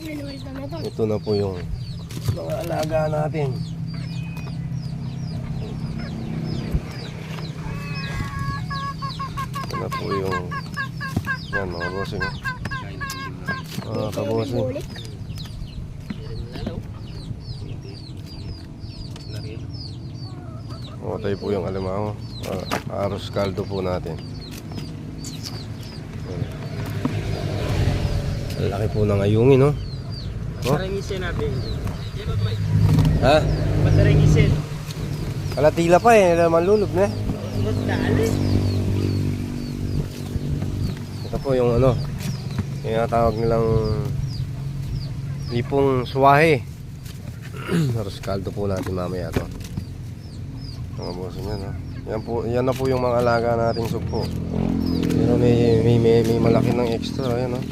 Ito na po yung mga alaga natin. Ito na po yung yan mga bossing. Mga kabosing. Matay po yung alimango. Ah, aros kaldo po natin. Laki po ng ayungin, no? Oh? Pasarangisin natin. Ha? Pasarangisin. Kalatila pa eh, malulog na eh. Ito po yung ano, yung tawag nilang lipong suwahe. Aros kaldo po natin mamaya to. Mga boss yan ha. Yan, po, yan na po yung mga alaga nating sugpo. Pero may, may, may, may malaki ng extra, ayan oh.